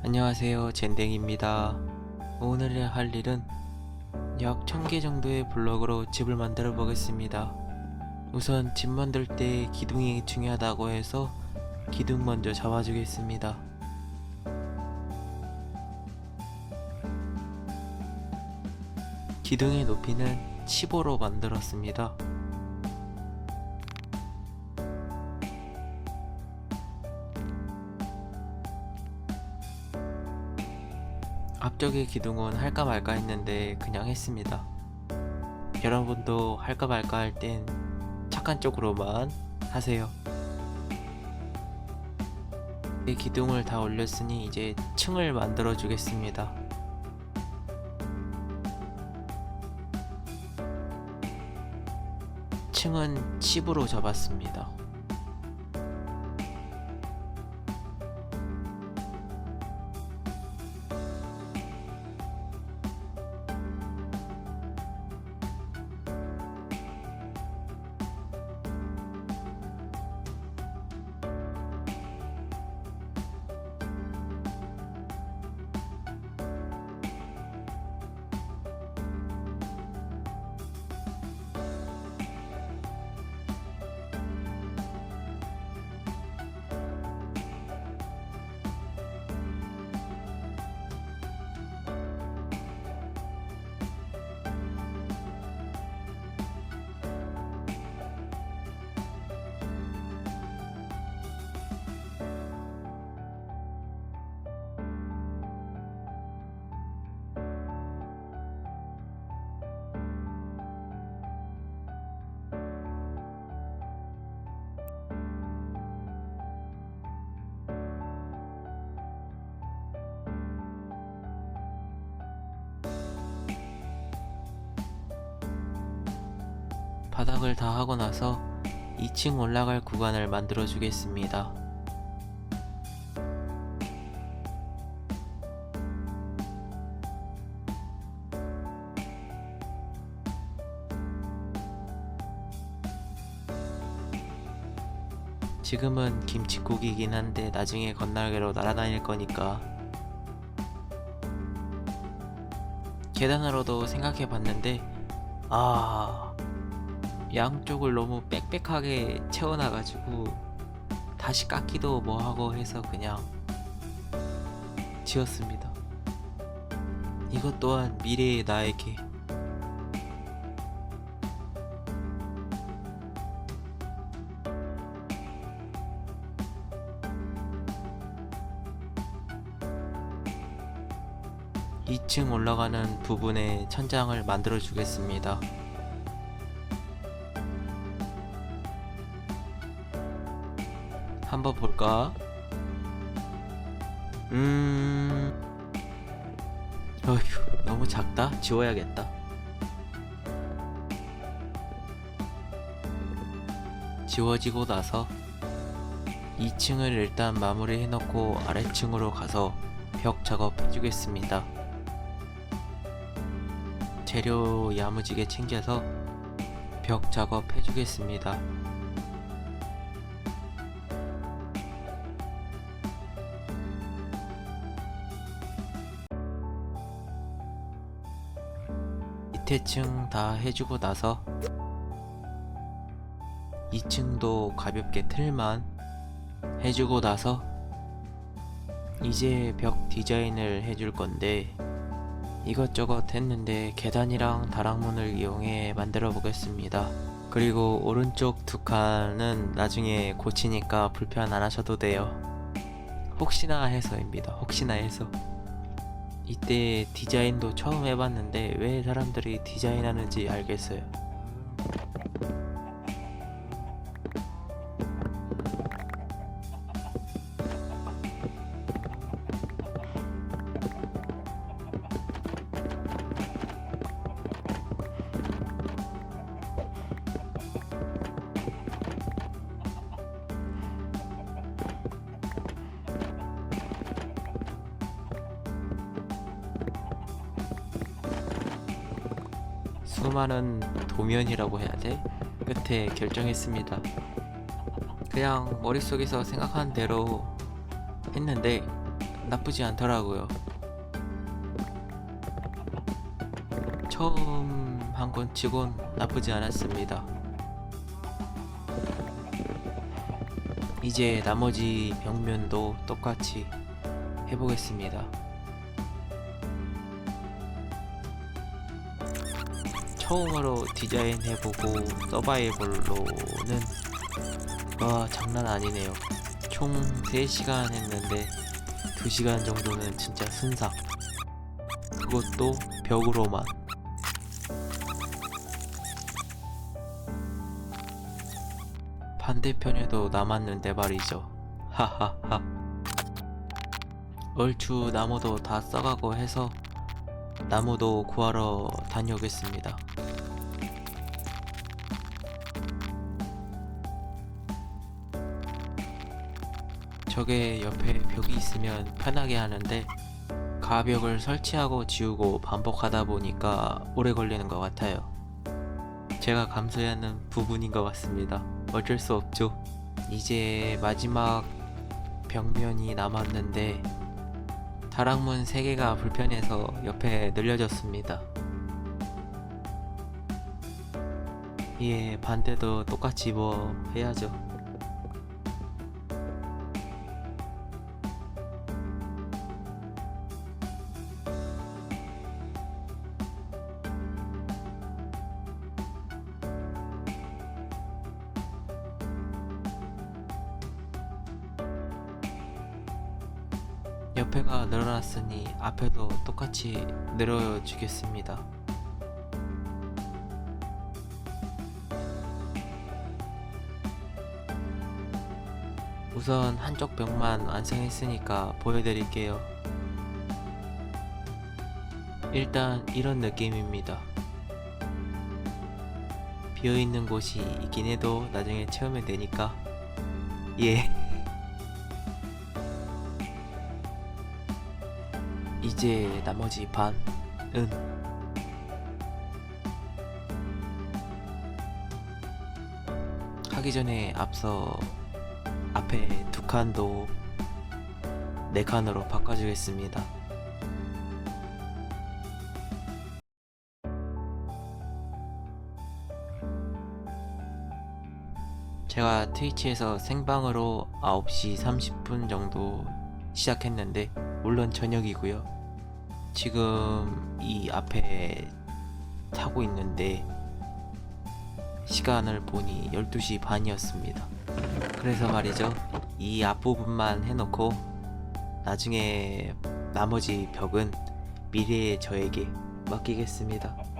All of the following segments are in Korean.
안녕하세요 젠댕입니다. 오늘 할 일은 약 1000개 정도의 블럭으로 집을 만들어 보겠습니다. 우선 집 만들 때 기둥이 중요하다고 해서 기둥 먼저 잡아주겠습니다. 기둥의 높이는 15로 만들었습니다 앞쪽의 기둥은 할까 말까 했는데 그냥 했습니다. 여러분도 할까 말까 할 땐 착한 쪽으로만 하세요. 이 기둥을 다 올렸으니 이제 층을 만들어 주겠습니다. 층은 칩으로 잡았습니다. 바닥을 다 하고 나서 2층 올라갈 구간을 만들어 주겠습니다. 지금은 김치국이긴 한데 나중에 건날개로 날아다닐 거니까 계단으로도 생각해 봤는데 아 양쪽을 너무 빽빽하게 채워놔가지고 다시 깎기도 뭐하고 해서 그냥 지었습니다. 이것 또한 미래의 나에게 (2층) 올라가는 부분에 천장을 만들어 주겠습니다. 한번 볼까? 음... 어휴, 너무 작다? 지워야겠다. 지워지고 나서 2층을 일단 마무리 해놓고 아래층으로 가서 벽 작업 해 주겠습니다. 재료 야무지게 챙겨서 벽 작업 해 주겠습니다. 밑에 층 다 해주고 나서 2층도 가볍게 틀만 해주고 나서 이제 벽 디자인을 해줄 건데 이것저것 했는데 계단이랑 다락문을 이용해 만들어 보겠습니다. 그리고 오른쪽 두 칸은 나중에 고치니까 불편 안 하셔도 돼요. 혹시나 해서입니다. 혹시나 해서. 이때 디자인도 처음 해봤는데 왜 사람들이 디자인하는지 알겠어요. 수많은 도면이라고 해야 돼? 끝에 결정했습니다. 그냥 머릿속에서 생각한 대로 했는데 나쁘지 않더라고요. 처음 한 건 치곤 나쁘지 않았습니다. 이제 나머지 벽면도 똑같이 해보겠습니다. 처음으로 디자인해보고 서바이벌로는 와 장난 아니네요. 총 3시간 했는데 2시간 정도는 진짜 순삭. 그것도 벽으로만. 반대편에도 남았는데 말이죠. 하하하. 얼추 나무도 다 써가고 해서 나무도 구하러 다녀오겠습니다. 저게 옆에 벽이 있으면 편하게 하는데 가벽을 설치하고 지우고 반복하다 보니까 오래 걸리는 것 같아요. 제가 감수해야 하는 부분인 것 같습니다. 어쩔 수 없죠. 이제 마지막 벽면이 남았는데 다락문 3개가 불편해서 옆에 늘려졌습니다. 예, 반대도 똑같이 뭐 해야죠. 옆에가 늘어났으니 앞에도 똑같이 늘어주겠습니다. 우선 한쪽 벽만 완성했으니까 보여드릴게요. 일단 이런 느낌입니다. 비어있는 곳이 있긴 해도 나중에 채우면 되니까 예. 이제 나머지 반은 하기 전에 앞서 앞에 두 칸도 네 칸으로 바꿔주겠습니다. 제가 트위치에서 생방으로 9시 30분 정도 시작했는데 물론 저녁이고요. 지금 이 앞에 타고 있는데 시간을 보니 12시 반이었습니다. 그래서 말이죠. 이 앞부분만 해놓고 나중에 나머지 벽은 미래의 저에게 맡기겠습니다.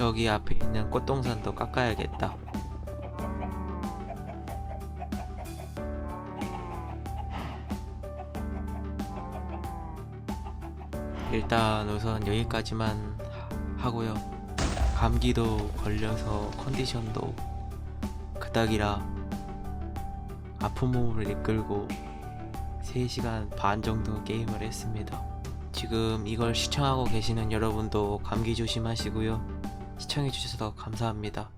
저기 앞에 있는 꽃동산도 깎아야겠다. 일단 우선 여기까지만 하- 하고요. 감기도 걸려서 컨디션도 그닥이라 아픈 몸을 이끌고 3시간 반 정도 게임을 했습니다. 지금 이걸 시청하고 계시는 여러분도 감기 조심하시고요. 시청해주셔서 감사합니다.